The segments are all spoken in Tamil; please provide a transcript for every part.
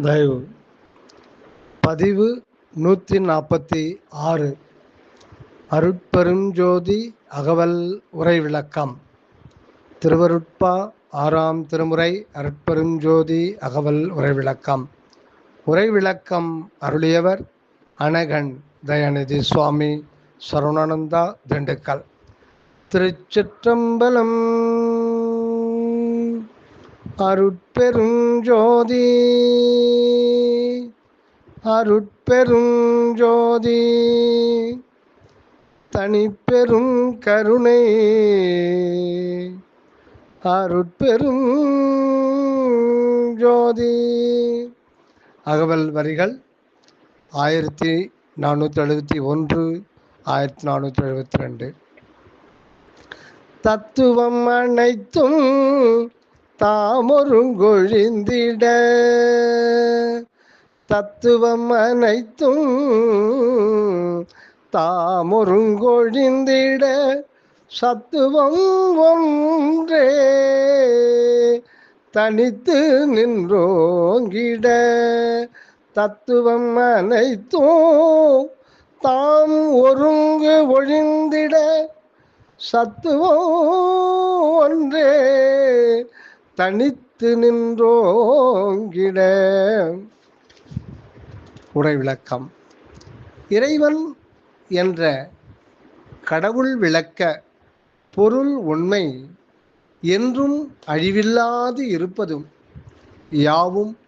தயவு. பதிவு நூற்றி நாற்பத்தி ஆறு அருட்பெருஞ்சோதி அகவல் உரை விளக்கம் திருவருட்பா ஆறாம் திருமுறை அருட்பெருஞ்சோதி அகவல் உரை விளக்கம் உரை விளக்கம் அருளியவர் அனகன் தயாநிதி சுவாமி சரவணானந்தா திண்டுக்கல். திருச்சிற்றம்பலம் அருட்பெருஞ்சோதி. அருட்பெருஞ்சோதி. தனிப்பெரும் கருணை அருட்பெரும் ஜோதி அகவல் வரிகள் ஆயிரத்தி நானூற்றி எழுபத்தி ஒன்று ஆயிரத்தி நானூற்றி எழுபத்தி ரெண்டு. தத்துவம் அனைத்தும் தாமொருங்கொழிந்திட. தத்துவம் அனைத்தும் தாமொருங்கொழிந்திட. சத்துவம் ஒன்றே தனித்து நின்றோங்கிட. தத்துவம் அனைத்தும் தாம் ஒருங்கு ஒழிந்திட. சத்துவம் ஒன்றே தனித்து நின்றோங்கிட. உரை விளக்கம் இறைவன் என்ற கடவுள் விளக்க பொருள் உண்மை என்றும் அழிவில்லாது இருப்பதும் யாவும்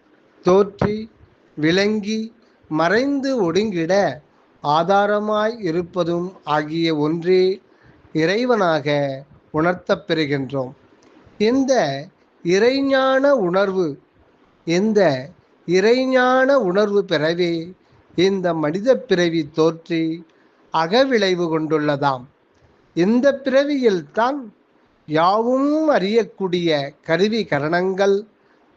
தோற்றி விளங்கி மறைந்து ஒடுங்கிட ஆதாரமாய் இருப்பதும் ஆகிய ஒன்றே இறைவனாக உணர்த்தப் பெறுகின்றோம். இந்த இறைஞான உணர்வு. இந்த இறைஞான உணர்வு பெறவே? இந்த மனித பிறவி தோற்றி அகவிளைவு கொண்டுள்ளதாம். இந்த பிறவியில்தான் யாவும் அறியக்கூடிய கருவி கரணங்கள்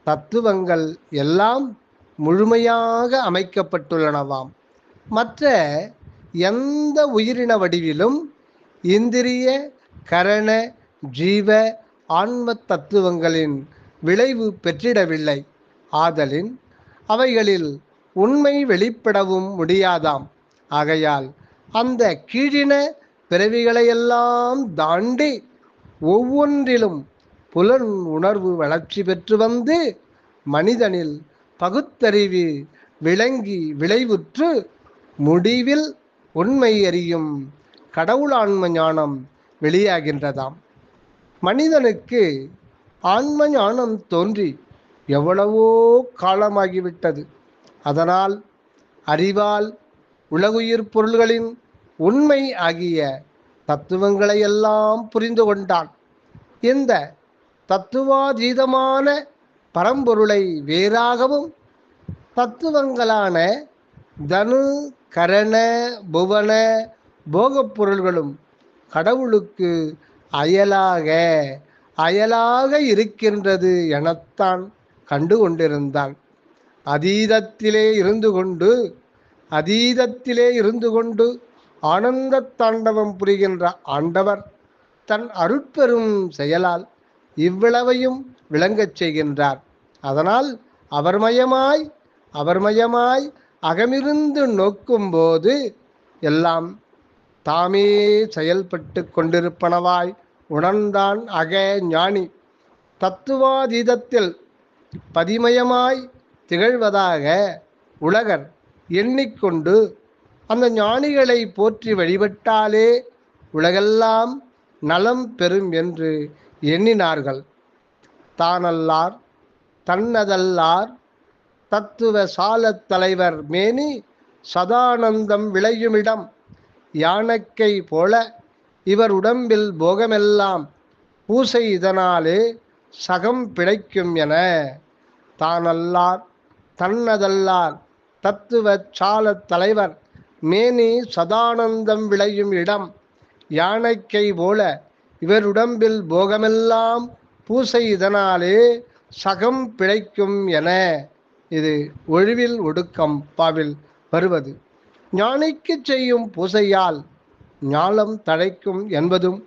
தத்துவங்கள் எல்லாம் முழுமையாக அமைக்கப்பட்டுள்ளனவாம். மற்ற எந்த உயிரின வடிவிலும் இந்திரிய கரண ஜீவ ஆன்ம தத்துவங்களின் விளைவு பெற்றிடவில்லை. ஆதலின் அவைகளில் உண்மை வெளிப்படவும் முடியாதாம். ஆகையால் அந்த கீழின பிறவிகளையெல்லாம் தாண்டி ஒவ்வொன்றிலும் புலன் உணர்வு வளர்ச்சி பெற்று வந்து மனிதனில் பகுத்தறிவு விளங்கி விளைவுற்று முடிவில் உண்மை அறியும் கடவுளான்ம ஞானம் வெளியாகின்றதாம். மனிதனுக்கு ஆன்ம ஞானம் தோன்றி எவ்வளவோ காலமாகிவிட்டது. அதனால் அறிவால் உலகுயிர் பொருள்களின் உண்மை ஆகிய தத்துவங்களை எல்லாம் புரிந்து கொண்டான். இந்த தத்துவாதீதமான பரம்பொருளை வேறாகவும் தத்துவங்களான தனு கரண புவன போகப் பொருள்களும் கடவுளுக்கு அயலாக அயலாக இருக்கின்றது எனத்தான் கண்டு கொண்டிருந்தான் அதீதத்திலே இருந்து கொண்டு அதீதத்திலே இருந்து கொண்டு ஆனந்த தாண்டவம் புரிகின்ற ஆண்டவர் தன் அருட்பெரும் செயலால் இவ்வளவையும் விளங்கச் செய்கின்றார். அதனால் அவர்மயமாய் அவர்மயமாய் அகமிருந்து நோக்கும்போது எல்லாம் தாமே செயல்பட்டு கொண்டிருப்பனவாய் உணர்ந்தான் அக ஞானி. தத்துவாதீதத்தில் பதிமயமாய் திகழ்வதாக உலகர் எண்ணிக்கொண்டு அந்த ஞானிகளை போற்றி வழிபட்டாலே உலகெல்லாம் நலம் பெறும் என்று எண்ணினார்கள். தானல்லார் தன்னதல்லார் தத்துவ சாலத் தலைவர் மேனி சதானந்தம் விளையுமிடம் யானைக்கை போல இவர் உடம்பில் போகமெல்லாம் பூசை இதனாலே சகம் பிழைக்கும் என தானல்லார் தன்னதல்லார் தத்துவ சால தலைவர் மேனி சதானந்தம் விளையும் இடம் யானைக்கை போல இவர் உடம்பில் போகமெல்லாம் பூசை இதனாலே சகம் பிழைக்கும் என இது ஒழிவில் ஒடுக்கம் பாவில் வருவது. ஞானிக்கு செய்யும் பூசையால் ஞாலம் தழைக்கும் என்பதும்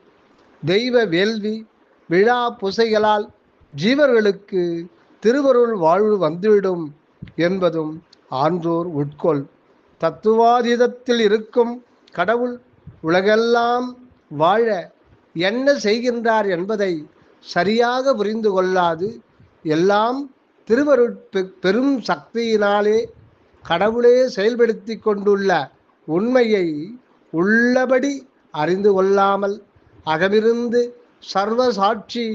தெய்வ வேள்வி விழா பூசைகளால் ஜீவர்களுக்கு திருவருள் வாழ்வு வந்துவிடும் என்பதும் ஆன்றோர் உட்கொள். தத்துவாதீதத்தில் இருக்கும் கடவுள் உலகெல்லாம் வாழ என்ன செய்கின்றார் என்பதை சரியாக புரிந்து கொள்ளாது எல்லாம் திருவருட் பெரும் சக்தியினாலே கடவுளே செயல்படுத்தி கொண்டுள்ள உண்மையை உள்ளபடி அறிந்து கொள்ளாமல் அகமிருந்து சர்வ சாட்சி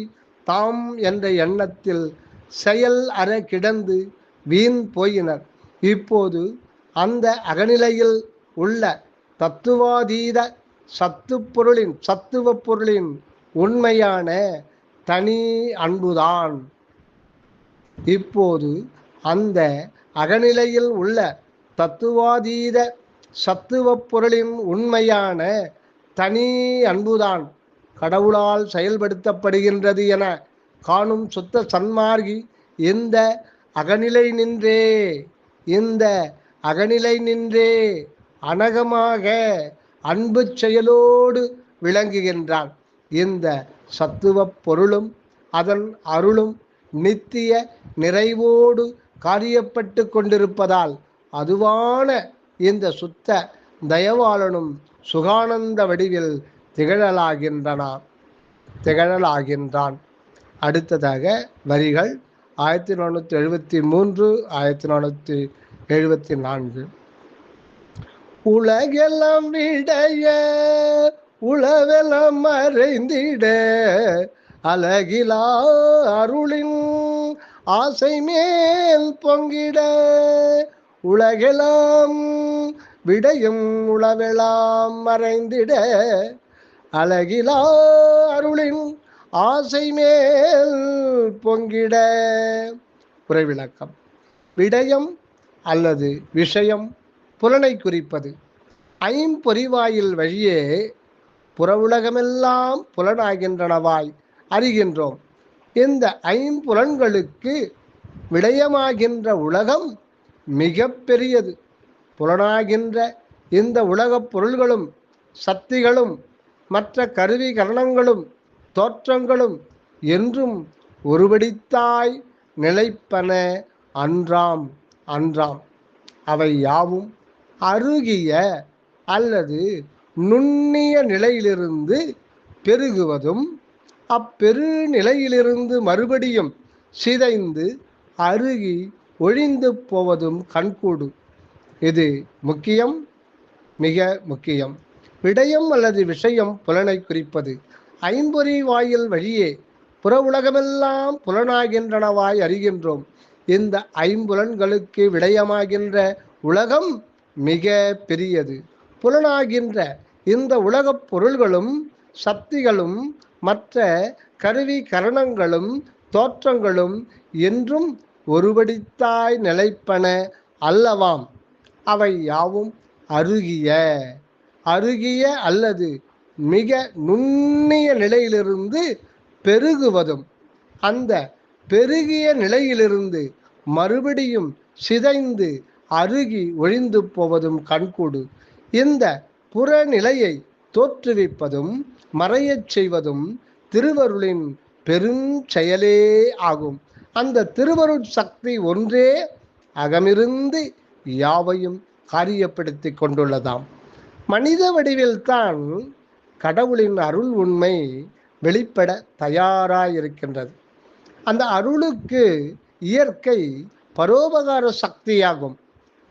தாம் என்ற எண்ணத்தில் செயல் அற கிடந்து வீண் போயினர். இப்போது அந்த அகநிலையில் உள்ள தத்துவாதீத சத்து பொருளின் சத்துவ பொருளின் உண்மையான தனி அன்புதான். இப்போது அந்த அகநிலையில் உள்ள தத்துவாதீத சத்துவ பொருளின் உண்மையான தனி அன்புதான் கடவுளால் செயல்படுத்தப்படுகின்றது என காணும் சுத்த சன்மார்கி இந்த அகநிலை நின்றே இந்த அகநிலை நின்றே அனகமாக அன்பு செயலோடு விளங்குகின்றான். இந்த சத்துவ பொருளும் அதன் அருளும் நித்திய நிறைவோடு காரியப்பட்டு கொண்டிருப்பதால் அதுவான இந்த சுத்த தயவாளனும் சுகானந்த வடிவில் திகழலாகின்றன திகழலாகின்றான். அடுத்ததாக வரிகள் ஆயிரத்தி நானூற்றி எழுபத்தி மூன்று ஆயிரத்தி நானூற்றி எழுபத்தி நான்கு. உலகெல்லாம் விடைய உளவெல்லாம் மறைந்திட அழகிலா அருளின் ஆசை மேல் பொங்கிட உலகெலாம் விடையும் உளவெலாம் மறைந்திட அழகிலா அருளின் ஆசை மேல் பொங்கிட. உரைவிளக்கம் விடயம் அல்லது விஷயம் புலனை குறிப்பது. ஐம்பொறிவாயில் வழியே புறவுலகமெல்லாம் புலனாகின்றனவாய் அறிகின்றோம். இந்த ஐம்புலன்களுக்கு விடயமாகின்ற உலகம் மிக பெரியது புலனாகின்ற இந்த உலகப் பொருள்களும் சக்திகளும் மற்ற கருவி கரணங்களும் தோற்றங்களும் என்றும் ஒருபடித்தாய் நிலைப்பன அன்றாம் அன்றாம். அவை யாவும் அருகிய அல்லது நுண்ணிய நிலையிலிருந்து பெருகுவதும் அப்பெரு நிலையிலிருந்து மறுபடியும் சிதைந்து அருகி ஒழிந்து போவதும் கண்கூடு. இது முக்கியம் மிக முக்கியம். விடயம் அல்லது விஷயம் புலனை குறிப்பது. ஐம்பொறி வாயில் வழியே புற உலகமெல்லாம் புலனாகின்றனவாய் அறிகின்றோம். இந்த ஐம்புலன்களுக்கு விடயமாகின்ற உலகம் மிக பெரியது. புலனாகின்ற இந்த உலகப் பொருள்களும் சக்திகளும் மற்ற கருவி கரணங்களும் தோற்றங்களும் என்றும் ஒருபடித்தாய் நிலைப்பன அல்லவாம். அவை யாவும் அருகிய அருகிய அல்லது மிக நுண்ணிய நிலையிலிருந்து பெருகுவதும் அந்த பெருகிய நிலையிலிருந்து மறுபடியும் சிதைந்து அருகி ஒழிந்து போவதும் கண்கூடு. இந்த புறநிலையை தோற்றுவிப்பதும் மறையச் செய்வதும் திருவருளின் பெருஞ்செயலே ஆகும். அந்த திருவருள் சக்தி ஒன்றே அகமிருந்து யாவையும் காரியப்படுத்தி கொண்டுள்ளதாம். மனித வடிவில்தான் கடவுளின் அருள் உண்மை வெளிப்பட தயாராயிருக்கின்றது. அந்த அருளுக்கு இயற்கை பரோபகார சக்தியாகும்.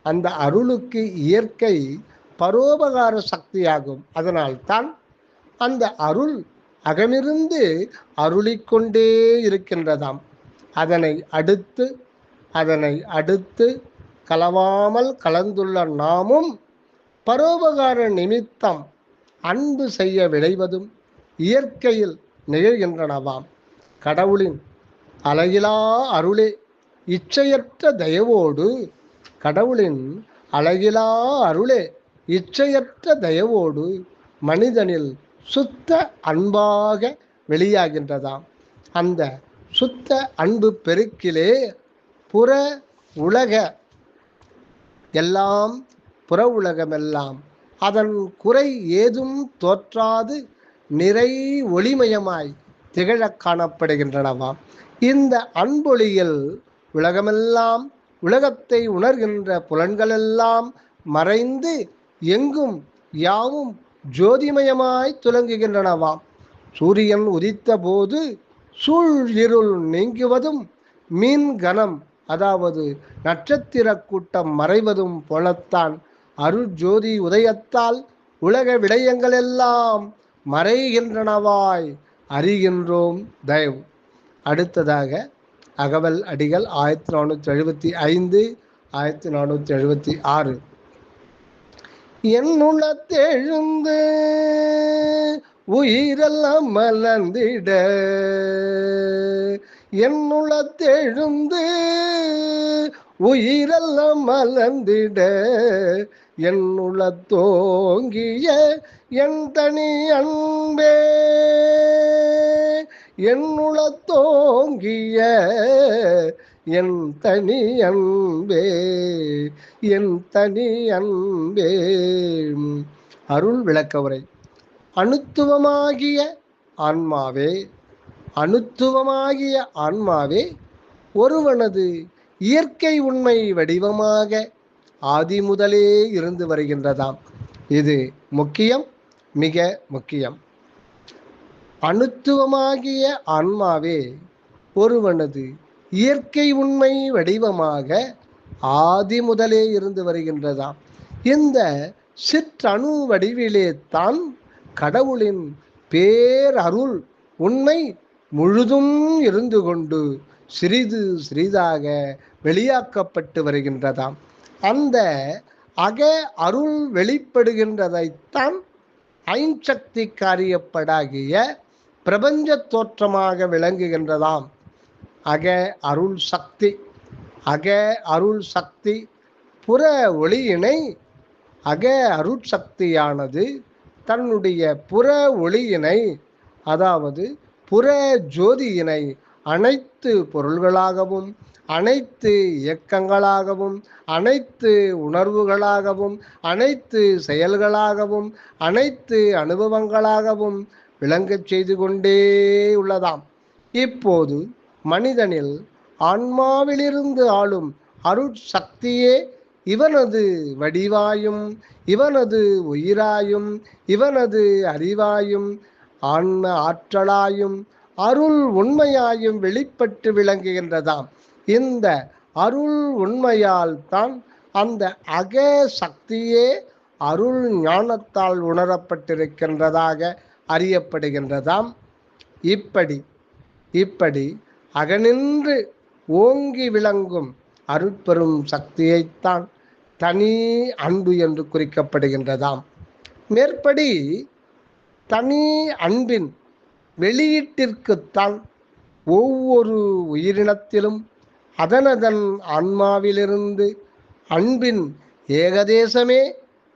அந்த அருளுக்கு இயற்கை பரோபகார சக்தியாகும். அதனால்தான் அந்த அருள் அகமிருந்து அருளிக்கொண்டே இருக்கின்றதாம். அதனை அடுத்து அதனை அடுத்து கலவாமல் கலந்துள்ள நாமும் பரோபகார நிமித்தம் அன்பு செய்ய விளைவதும் இயற்கையில் நிகழ்கின்றனவாம். கடவுளின் அழகிலா அருளே இச்சையற்ற தயவோடு கடவுளின் அழகிலா அருளே இச்சையற்ற தயவோடு மனிதனில் சுத்த அன்பாக வெளியாகின்றதாம். அந்த சுத்த அன்பு பெருக்கிலே புற உலக எல்லாம் புற உலகமெல்லாம் அதன் குறை ஏதும் தோற்றாது நிறை ஒளிமயமாய் திகழக் காணப்படுகின்றனவாம். இந்த அன்பொழியில் உலகமெல்லாம் உலகத்தை உணர்கின்ற புலன்களெல்லாம் மறைந்து எங்கும் யாவும் ஜோதிமயமாய் துலங்குகின்றனவாம். சூரியன் உதித்த போது சூழ் இருள் நீங்குவதும் மீன் கணம் அதாவது நட்சத்திர கூட்டம் மறைவதும் போலத்தான் அருஜோதி உதயத்தால் உலக விடயங்கள் எல்லாம் மறைகின்றனவாய் அறிகின்றோம் தயவு. அடுத்ததாக அகவல் அடிகள் ஆயிரத்தி நானூற்றி எழுபத்தி ஐந்து ஆயிரத்தி நானூற்றி எழுபத்தி ஆறு. என்னுள்ளத்தெழுந்து உயிரெல்லாம் மலர்ந்திட. என்னுள்ளத்தெழுந்து உயிரெல்லாம் மலர்ந்திட. என்னுள்ள தோங்கிய என் தனி அன்பே. என்னுள்ள தோங்கிய என் தனி அன்பே என் தனி அன்பே. அருள் விளக்கவுரை. அணுத்துவமாகிய ஆன்மாவே அணுத்துவமாகிய ஆன்மாவே ஒருவனது இயற்கை உண்மை வடிவமாக ஆதி முதலே இருந்து வருகின்றதாம். இது முக்கியம் மிக முக்கியம். அணுத்துவமாகிய ஆன்மாவே ஒருவனது இயற்கை உண்மை வடிவமாக ஆதி முதலே இருந்து வருகின்றதாம். இந்த சிற்றணு வடிவிலே தான் கடவுளின் பேரருள் உண்மை முழுதும் இருந்து கொண்டு சிறிது சிறிதாக வெளியாக்கப்பட்டு வருகின்றதாம். அந்த அக அருள் வெளிப்படுகின்றதைத்தான் ஐஞ்சக்தி காரியப்படாகிய பிரபஞ்ச தோற்றமாக விளங்குகின்றதாம். அக அருள் சக்தி அக அருள் சக்தி புற ஒளியினை அக அருட்சக்தியானது தன்னுடைய புற ஒளியினை அதாவது புற ஜோதியினை அனைத்து பொருள்களாகவும் அனைத்து இயக்கங்களாகவும் அனைத்து உணர்வுகளாகவும் அனைத்து செயல்களாகவும் அனைத்து அனுபவங்களாகவும் விளங்கச் செய்து கொண்டே உள்ளதாம். இப்போது மனிதனில் ஆன்மாவிலிருந்து ஆளும் அருட்சக்தியே இவனது வடிவாயும் இவனது உயிராயும் இவனது அறிவாயும் ஆன்ம ஆற்றலாயும் அருள் உண்மையாயும் வெளிப்பட்டு விளங்குகின்றதாம். இந்த அருள் உண்மையால் தான் அந்த அக சக்தியே அருள் ஞானத்தால் உணரப்பட்டிருக்கின்றதாக அறியப்படுகின்றதாம். இப்படி இப்படி அகனின்று ஓங்கி விளங்கும் அருட்பெரும் சக்தியைத்தான் தனி அன்பு என்று குறிக்கப்படுகின்றதாம். மேற்படி தனி அன்பின் வெளியீட்டிற்குத்தான் ஒவ்வொரு உயிரினத்திலும் அதனதன் ஆன்மாவிலிருந்து அன்பின் ஏகதேசமே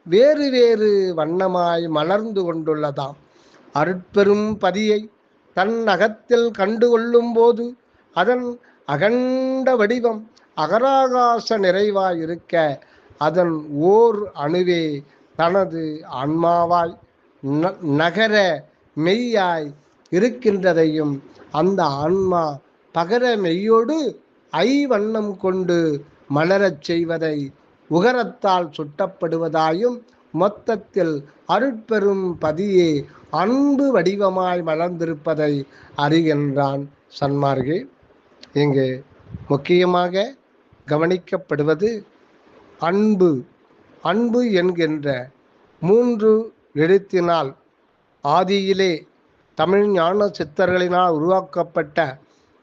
வேறு வேறு வண்ணமாய் மலர்ந்து கொண்டுள்ளதாம். அருட்பெரும் பதியை தன் அகத்தில் கண்டுகொள்ளும் போது அதன் அகண்ட வடிவம் அகராகாச நிறைவாய் இருக்க அதன் ஓர் அணுவே தனது ஆன்மாவாய் ந- நகர மெய்யாய் இருக்கின்றதையும் அந்த ஆன்மா பகர மெய்யோடு ஐ வண்ணம் கொண்டு மலரச் செய்வதை உகரத்தால் சுட்டப்படுவதாயும் மொத்தத்தில் அருட்பெரும் பதியே அன்பு வடிவமாய் மலர்ந்திருப்பதை அறிகின்றான் சன்மார்கே. இங்கு முக்கியமாக கவனிக்கப்படுவது அன்பு. அன்பு என்கின்ற மூன்று எழுத்தினால் ஆதியிலே தமிழ் ஞான சித்தர்களினால் உருவாக்கப்பட்ட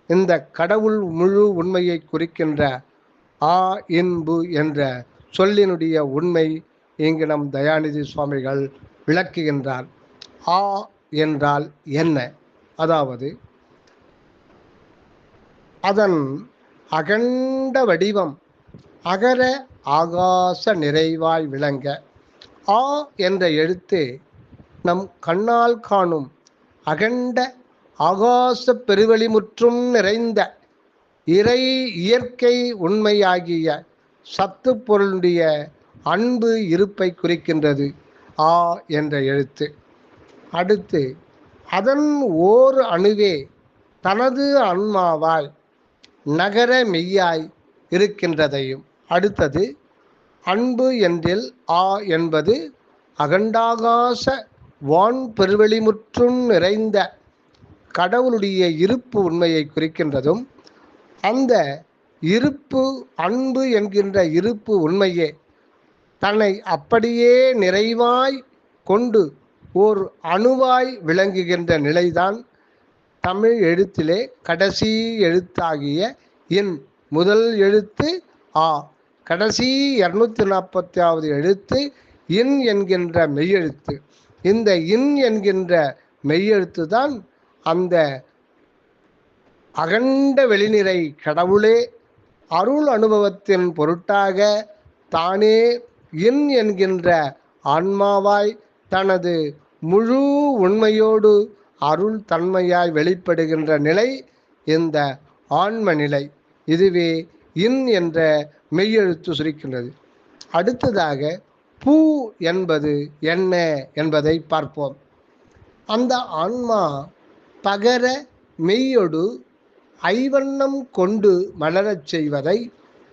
இந்த கடவுள் முழு உண்மையை குறிக்கின்ற ஆ இன்பு என்ற சொல்லினுடைய உண்மை இங்கு நம் தயாநிதி சுவாமிகள் விளக்குகின்றார். ஆ என்றால் என்ன? அதாவது அதன் அகண்ட வடிவம் அகர ஆகாச நிறைவாய் விளங்க ஆ என்ற எழுத்து நம் கண்ணால் காணும் அகண்ட ஆகாச பெருவெளி முற்றும் நிறைந்த இறை இயற்கை உண்மையாகிய சத்து பொருளுடைய அன்பு இருப்பை குறிக்கின்றது ஆ என்ற எழுத்து. அடுத்து அதன் ஓர் அணுவே தனது அன்மாவால் நகர மெய்யாய் இருக்கின்றதையும். அடுத்தது அன்பு என்றில் ஆ என்பது அகண்டாகாச வான் பெருவெளிமுற்றும் நிறைந்த கடவுளுடைய இருப்பு உண்மையை குறிக்கின்றதும் அந்த இருப்பு அன்பு என்கின்ற இருப்பு உண்மையே தன்னை அப்படியே நிறைவாய் கொண்டு ஓர் அணுவாய் விளங்குகின்ற நிலைதான் தமிழ் எழுத்திலே கடைசி எழுத்தாகிய இன் முதல் எழுத்து ஆ. கடைசி இரநூத்தி நாற்பத்தாவது எழுத்து இன் என்கின்ற மெய்யெழுத்து. இந்த இன் என்கின்ற மெய்யெழுத்து தான் அந்த அகண்ட வெளிநிறை கடவுளே அருள் அனுபவத்தின் பொருட்டாக தானே இன் என்கின்ற ஆன்மாவாய் தனது முழு உண்மையோடு அருள் தன்மையாய் வெளிப்படுகின்ற நிலை இந்த ஆன்ம நிலை இதுவே இன் என்ற மெய்யெழுத்து சுரிக்கின்றது. அடுத்ததாக பூ என்பது என்ன என்பதை பார்ப்போம். அந்த ஆன்மா பகர மெய்யொடு ஐவண்ணம் கொண்டு மலரச் செய்வதை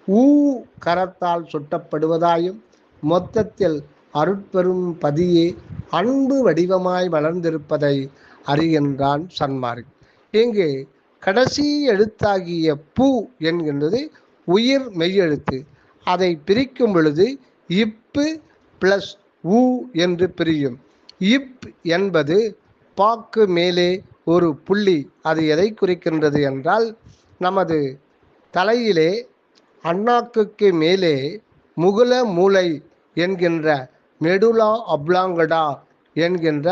ஊ கரத்தால் சுட்டப்படுவதாயும் மொத்தத்தில் அருட்பெரும் பதியே அன்பு வடிவமாய் வளர்ந்திருப்பதை அறிகின்றான் சன்மார்க். இங்கு கடைசி எழுத்தாகிய பூ என்கின்றது உயிர் மெய்யெழுத்து. அதை பிரிக்கும் பொழுது இப்பு பிளஸ் ஊ என்று பிரியும். இப் என்பது பாக்கு மேலே ஒரு புள்ளி. அது எதை குறிக்கின்றது என்றால் நமது தலையிலே அண்ணாக்குக்கு மேலே முகுல மூளை என்கின்ற மெடுலா அப்லாங்கடா என்கின்ற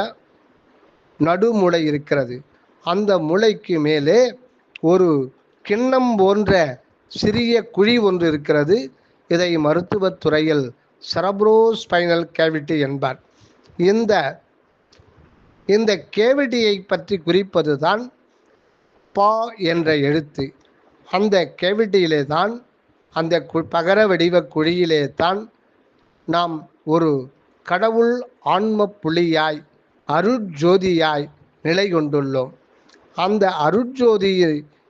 நடுமுளை இருக்கிறது. அந்த முளைக்கு மேலே ஒரு கிண்ணம் போன்ற சிறிய குழி ஒன்று இருக்கிறது. இதை மருத்துவத் துறையில் செரப்ரோஸ்பைனல் கேவிட்டி என்பார். இந்த இந்த கேவிட்டியை பற்றி குறிப்பது தான் பா என்ற எழுத்து. அந்த கேவிட்டியிலே தான் அந்த கு- பகர வடிவ குழியிலே தான் நாம் ஒரு கடவுள் ஆன்ம புலியாய் அருட்ஜோதியாய் நிலை கொண்டுள்ளோம். அந்த அருட்ஜோதி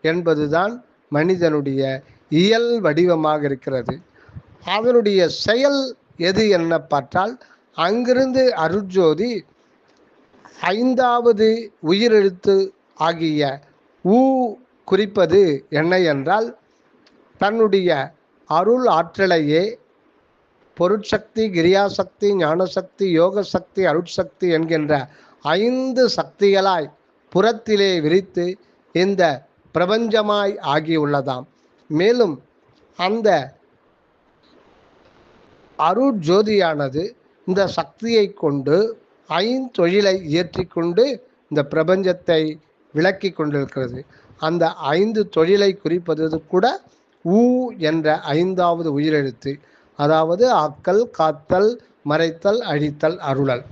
என்பதுதான் மனிதனுடைய இயல் வடிவமாக இருக்கிறது. அதனுடைய செயல் எது என்ன பார்த்தால் அங்கிருந்து அருட்ஜோதி ஐந்தாவது உயிரெழுத்து ஆகிய ஊ குறிப்பது என்ன என்றால் தன்னுடைய அருள் ஆற்றலையே பொருட்சக்தி கிரியாசக்தி ஞானசக்தி யோக சக்தி அருட்சக்தி என்கின்ற ஐந்து சக்திகளாய் புறத்திலே விரித்து இந்த பிரபஞ்சமாய் ஆகியுள்ளதாம். மேலும் அந்த அருட்ஜோதியானது இந்த சக்தியை கொண்டு ஐந்தொழிலை இயற்றிக்கொண்டு இந்த பிரபஞ்சத்தை விளக்கி கொண்டிருக்கிறது. அந்த ஐந்து தொழிலை குறிப்பது கூட ஊ என்ற ஐந்தாவது உயிரெழுத்து. அதாவது ஆக்கல் காத்தல் மறைத்தல் அழித்தல் அருளல்.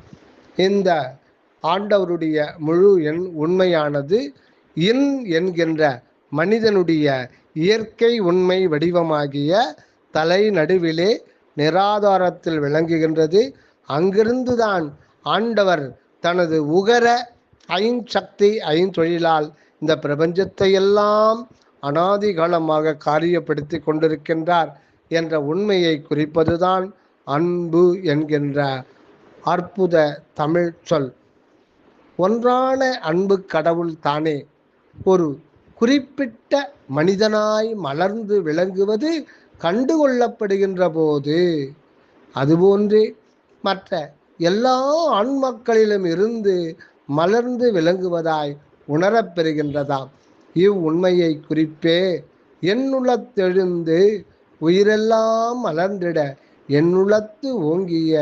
இந்த ஆண்டவருடைய முழு எண் உண்மையானது இன் என்கின்ற மனிதனுடைய இயற்கை உண்மை வடிவமாகிய தலை நடுவிலே நிராதாரத்தில் விளங்குகின்றது. அங்கிருந்துதான் ஆண்டவர் தனது உகர ஐஞ்சக்தி ஐந்தொழிலால் இந்த பிரபஞ்சத்தை எல்லாம் அனாதி காரியப்படுத்தி கொண்டிருக்கின்றார். என்ற உண்மையை குறிப்பதுதான் அன்பு என்கின்ற அற்புத தமிழ் சொல். ஒன்றான அன்பு கடவுள் தானே. ஒரு குறிப்பிட்ட மனிதனாய் மலர்ந்து விளங்குவது கண்டுகொள்ளப்படுகின்ற போது அதுபோன்றே மற்ற எல்லா ஆண்மக்களிலும் இருந்து மலர்ந்து விளங்குவதாய் உணரப்பெறுகின்றதாம் இவ்வுண்மையை குறிப்பே என்னுளத்தெழுந்து உயிரெல்லாம் மலர்ந்திட என்னுளத்து ஓங்கிய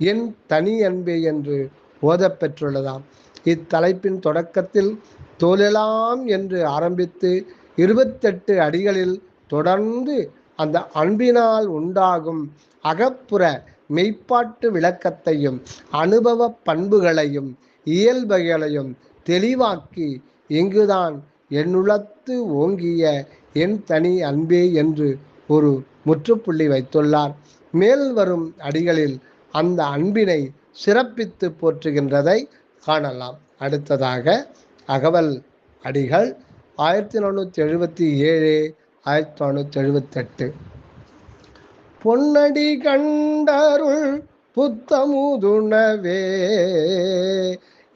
என் தனி அன்பே என்று ஓதப்பெற்றுள்ளதாம் இத்தலைப்பின் தொடக்கத்தில் தோலெலாம் என்று ஆரம்பித்து இருபத்தெட்டு அடிகளில் தொடர்ந்து அந்த அன்பினால் உண்டாகும் அகப்புற மெய்ப்பாட்டு விளக்கத்தையும் அனுபவ பண்புகளையும் இயல்புகளையும் தெளிவாக்கி இங்குதான் என்னுளத்து ஓங்கிய என் தனி அன்பே என்று ஒரு முற்றுப்புள்ளி வைத்துள்ளார். மேல் வரும் அடிகளில் அந்த அன்பினை சிறப்பித்து போற்றுகின்றதை காணலாம். அடுத்ததாக அகவல் அடிகள் ஆயிரத்தி நானூற்றி எழுபத்தி ஏழு ஆயிரத்தி தொள்ளாயிரத்தி எழுபத்தெட்டு பொன்னடி கண்டருள் புத்தமுதுணவே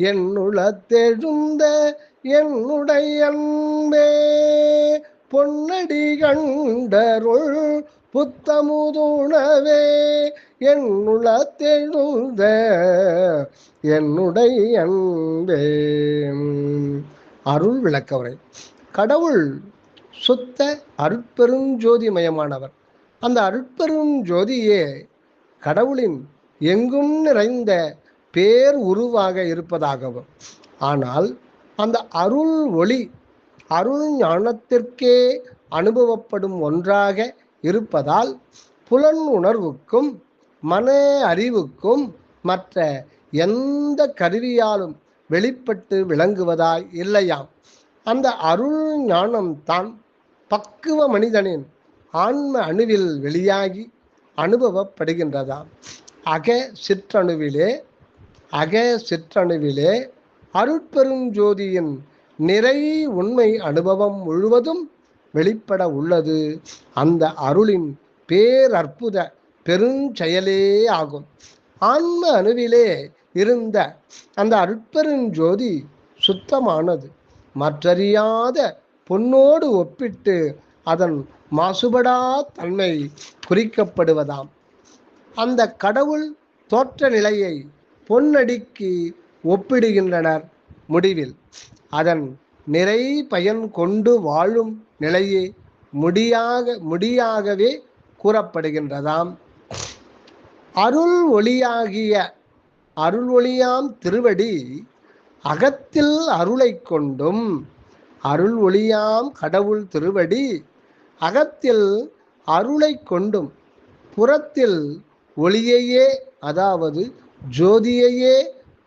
என்னுளத்தெழுந்த என்னுடைய அன்பே பொன்னடி கண்டருள் புத்தமுதுணவே என்னுளத்தெழுந்த என்னுடைய அன்பே. அருள் விளக்கவரை கடவுள் சுத்த அருட்பெருஞ்சோதிமயமானவர். அந்த அருட்பெரும் ஜோதியே கடவுளின் எங்கும் நிறைந்த பேர் உருவாக இருப்பதாகவும் ஆனால் அந்த அருள் ஒளி அருள் ஞானத்திற்கே அனுபவப்படும் ஒன்றாக இருப்பதால் புலன் உணர்வுக்கும் மன அறிவுக்கும் மற்ற எந்த கருவியாலும் வெளிப்பட்டு விளங்குவதாய் இல்லையாம். அந்த அருள் ஞானம்தான் பக்குவ மனிதனின் ஆன்ம அணுவில் வெளியாகி அனுபவப்படுகின்றதாம். அக சிற்றணுவிலே அக சிற்றணுவிலே அருட்பெருஞ்சோதியின் நிறை உண்மை அனுபவம் முழுவதும் வெளிப்பட உள்ளது. அந்த அருளின் பேரற்புத பெருஞ்செயலே ஆகும். ஆன்ம அணுவிலே இருந்த அந்த அற்பெருஞ்சோதி சுத்தமானது. மற்றறியாத பொன்னோடு ஒப்பிட்டு அதன் மாசுபடா தன்மை குறிக்கப்படுவதாம். அந்த கடவுள் தோற்ற நிலையை பொன்னடிக்கு ஒப்பிடுகின்றனர் முடிவில். அதன் நிறை பயன் கொண்டு வாழும் நிலையே முடியாக முடியாகவே கூறப்படுகின்றதாம். அருள் ஒளியாகிய அருள் ஒளியாம் திருவடி அகத்தில் அருளை கொண்டும் அருள் ஒளியாம் கடவுள் திருவடி அகத்தில் அருளை கொண்டும் புறத்தில் ஒளியையே அதாவது ஜோதியையே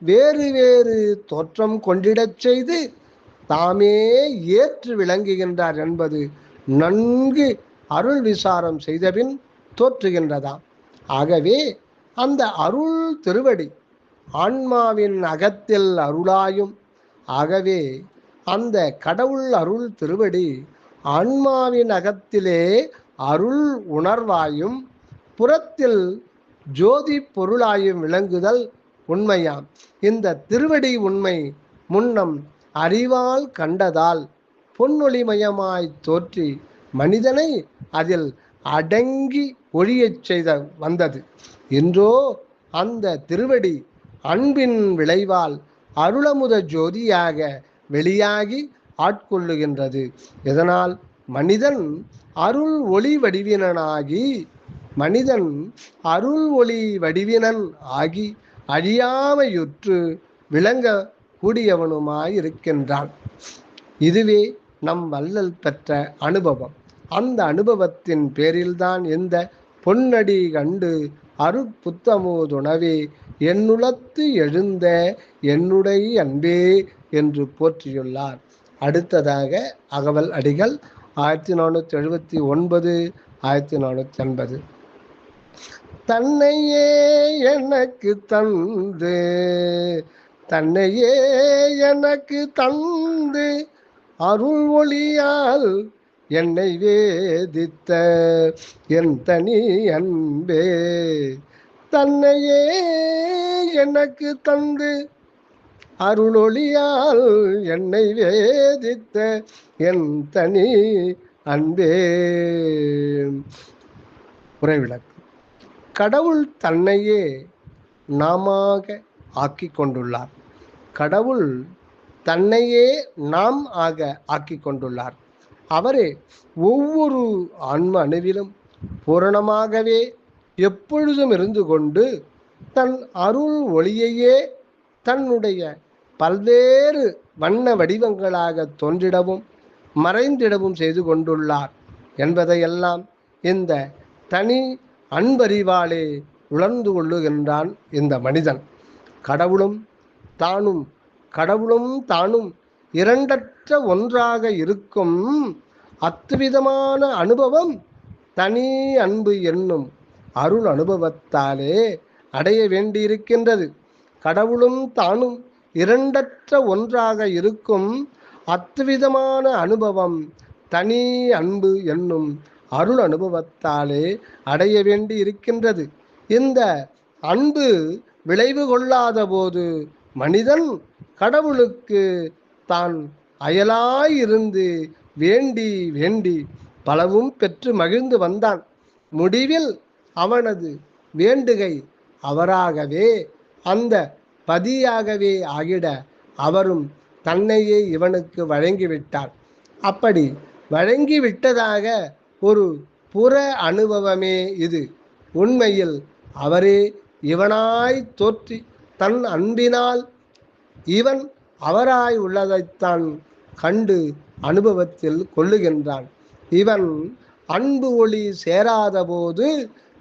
வேறு வேறு தோற்றம் கொண்டிடச் செய்து தாமே ஏற்று விளங்குகின்றார் என்பது நன்கு அருள் விசாரம் செய்தபின் தோற்றுகின்றதாம் ஆகவே அந்த அருள் திருவடி ஆன்மாவின் அகத்தில் அருளாயும். ஆகவே அந்த கடவுள் அருள் திருவடி ஆன்மாவின் அகத்திலே அருள் உணர்வாயும் புறத்தில் ஜோதி பொருளாயும் விளங்குதல் உண்மையாம். இந்த திருவடி உண்மை முன்னம் அறிவால் கண்டதால் பொன்னொளிமயமாய் தோற்றி மனிதனை அதில் அடங்கி ஒழியச் செய்த வந்தது. இன்றோ அந்த திருவடி அன்பின் விளைவால் அருளமுத ஜோதியாக வெளியாகி ஆட்கொள்ளுகின்றது. இதனால் மனிதன் அருள் ஒளி வடிவினனாகி மனிதன் அருள் ஒளி வடிவினன் ஆகி அழியாமையுற்று விளங்க கூடியவனுமாயிருக்கின்றான். இதுவே நம் வள்ளல் பெற்ற அனுபவம். அந்த அனுபவத்தின் பேரில்தான் இந்த பொன்னடி கண்டு அருட்புத்தமோதுணவே என்னுளத்து எழுந்த என்னுடைய அன்பே என்று போற்றியுள்ளார். அடுத்ததாக அகவல் அடிகள் ஆயிரத்தி நானூற்றி எழுபத்தி ஒன்பது ஆயிரத்தி நானூற்றி எண்பது தன்னையே எனக்கு தந்து தன்னையே எனக்கு தந்து. அருள் ஒளியால் என்னை வேதித்த என் தனி அன்பே தன்னையே எனக்கு தந்து. அருளொளியால் என்னை வேதித்த என் தனி அன்பே. உரைவிளக்கு கடவுள் தன்னையே நாமாக ஆக்கி கொண்டுள்ளார் கடவுள் தன்னையே நாம் ஆக ஆக்கி கொண்டுள்ளார் அவரே ஒவ்வொரு ஆன்ம அணுவிலும் பூரணமாகவே எப்பொழுதும் இருந்து கொண்டு தன் அருள் ஒளியையே தன்னுடைய பல்வேறு வண்ண வடிவங்களாக தோன்றிடவும் மறைந்திடவும் செய்து கொண்டுள்ளார். என்பதையெல்லாம் இந்த தனி அன்பறிவாலே உணர்ந்து கொள்ளுகின்றான் இந்த மனிதன். கடவுளும் தானும் கடவுளும் தானும் இரண்டற்ற ஒன்றாக இருக்கும். அத்துவிதமான அனுபவம் தனி அன்பு என்னும் அருள் அனுபவத்தாலே அடைய வேண்டியிருக்கின்றது. கடவுளும் தானும் இரண்டற்ற ஒன்றாக இருக்கும். அத்துவிதமான அனுபவம் தனி அன்பு என்னும் அருள் அனுபவத்தாலே அடைய வேண்டி இருக்கின்றது இந்த அன்பு விளைவு கொள்ளாத போது மனிதன் கடவுளுக்கு தான் அயலாயிருந்து வேண்டி வேண்டி பலவும் பெற்று மகிழ்ந்து வந்தான். முடிவில் அவனது வேண்டுகை அவராகவே அந்த பதியாகவே ஆகிட அவரும் தன்னையே இவனுக்கு வழங்கிவிட்டார். அப்படி வழங்கிவிட்டதாக ஒரு புற அனுபவமே இது. உண்மையில் அவரே இவனாய் தோற்றி தன் அன்பினால் இவன் அவராய் உள்ளதைத்தான் கண்டு அனுபவத்தில் கொள்ளுகின்றான். இவன் அன்பு ஒளி சேராத போது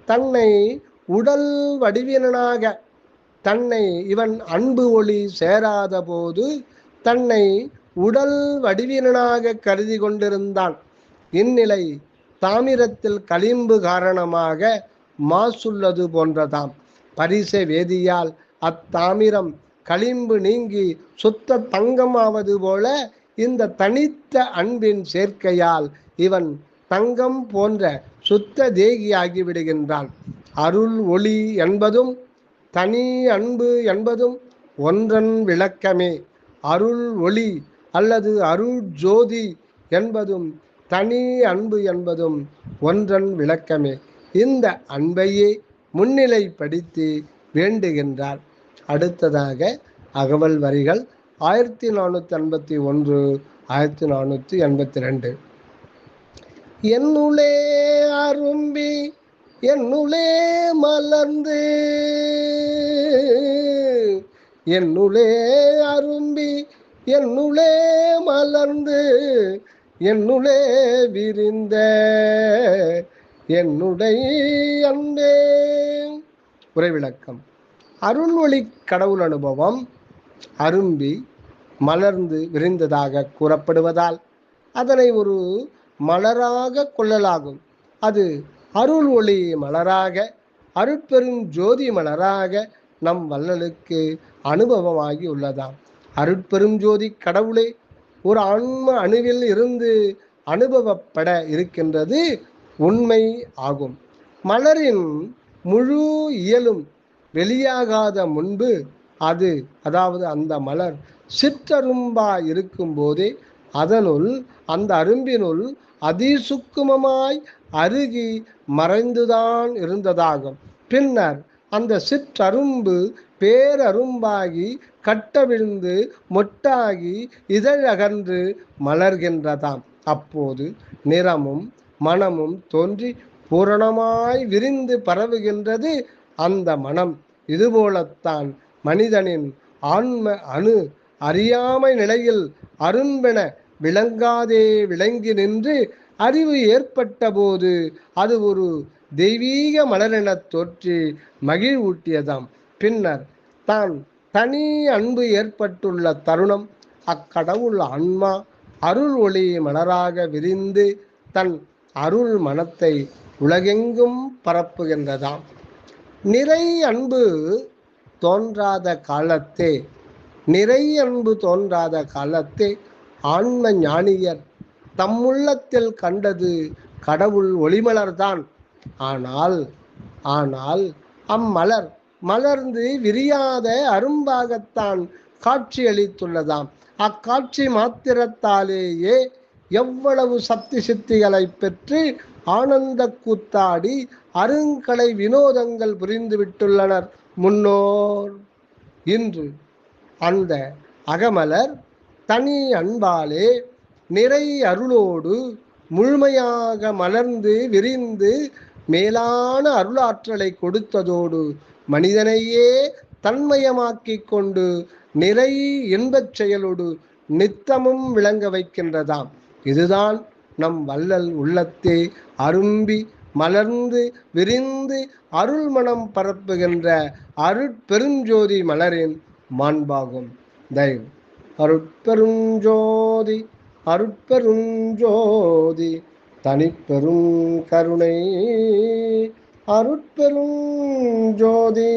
தன்னை உடல் வடிவினனாக தன்னை இவன் அன்பு ஒளி சேராத போது தன்னை உடல் வடிவினனாக கருதி கொண்டிருந்தான். இந்நிலை தாமிரத்தில் களிம்பு காரணமாக மாசுள்ளது போன்றதாம். பரிச வேதியால் அத்தாமிரம் களிம்பு நீங்கி சுத்த தங்கமாவது போல இந்த தனித்த அன்பின் சேர்க்கையால் இவன் தங்கம் போன்ற சுத்த தேகியாகி விடுகின்றான். அருள் ஒளி என்பதும் தனி அன்பு என்பதும் ஒன்றன் விளக்கமே. அருள் ஒளி அல்லது அருள் ஜோதி என்பதும் தனி அன்பு என்பதும் ஒன்றன் விளக்கமே. இந்த அன்பையே முன்னிலைப்படுத்தி வேண்டுகின்றார். அடுத்ததாக அகவல் வரிகள் ஆயிரத்தி நானூற்றி எண்பத்தி ஒன்று ஆயிரத்தி நானூற்றி எண்பத்தி ரெண்டு. என்னுளே அரும்பி என்னுளே மலர்ந்து என்னுளே அரும்பி என்னுளே மலர்ந்து என்னுளே விரிந்த என்னுடைய அன்பே. உரைவிளக்கம் அருள்மொழி கடவுள் அனுபவம் அரும்பி மலர்ந்து விரிந்ததாக கூறப்படுவதால் அதனை ஒரு மலராக கொள்ளலாகும். அது அருள் ஒளி மலராக அருட்பெரும் ஜோதி மலராக நம் வள்ளலுக்கு அனுபவமாகி உள்ளதாம் அருட்பெரும் ஜோதி கடவுளே ஒரு ஆன்ம அணுவில் இருந்து அனுபவப்பட இருக்கின்றது உண்மை ஆகும். மலரின் முழு இயலும் வெளியாகாத முன்பு அது அதாவது அந்த மலர் சிற்றரும்பா இருக்கும் போதே அதனுள் அந்த அரும்பினுள் அதிசுக்குமமாய் அருகி மறைந்துதான் இருந்ததாகும். பின்னர் அந்த சிற்றரும்பு பேரரும்பாகி கட்டவிழ்ந்து மொட்டாகி இதழகன்று மலர்கின்றதாம். அப்போது நிறமும் மனமும் தோன்றி பூரணமாய் விரிந்து பரவுகின்றது அந்த மனம். இதுபோலத்தான் மனிதனின் ஆன்ம அணு அறியாமை நிலையில் அருண்பென விளங்காதே விளங்கி நின்று அறிவு ஏற்பட்ட போது அது ஒரு தெய்வீக மலரெனத் தோற்றி மகிழ்வூட்டியதாம். பின்னர் தான் தனி அன்பு ஏற்பட்டுள்ள தருணம் அக்கடவுள் ஆன்மா அருள் ஒளி மலராக விரிந்து தன் அருள் மனத்தை உலகெங்கும் பரப்புகின்றதாம். நிறை அன்பு தோன்றாத காலத்தே நிறை அன்பு தோன்றாத காலத்தே ஆன்ம ஞானியர் தம்முள்ளத்தில் கண்டது கடவுள் ஒளிமலர்தான். ஆனால் ஆனால் அம்மலர் மலர்ந்து விரியாத அரும்பாகத்தான் காட்சியளித்துள்ளதாம். அக்காட்சி மாத்திரத்தாலேயே எவ்வளவு சக்தி சித்திகளை பெற்று ஆனந்த கூத்தாடி அருங்கலை வினோதங்கள் புரிந்து விட்டுள்ளனர் முன்னோர் இன்று அந்த அகமலர் தனி அன்பாலே நிறை அருளோடு முழுமையாக மலர்ந்து விரிந்து மேலான அருளாற்றலை கொடுத்ததோடு மனிதனையே தன்மயமாக்கிக் கொண்டு நிறை இன்பச் செயலோடு நித்தமும் விளங்க வைக்கின்றதாம். இதுதான் நம் வள்ளல் உள்ளத்தே அரும்பி மலர்ந்து விரிந்து அருள் மனம் பரப்புகின்ற அருட்பெருஞ்சோதி மலரின் மாண்பாகும். தயவு. அருட்பெருஞ்சோதி அருட்பெருஞ்சோதி தனிப்பெரும் கருணை. அருட்பெரும் ஜோதி.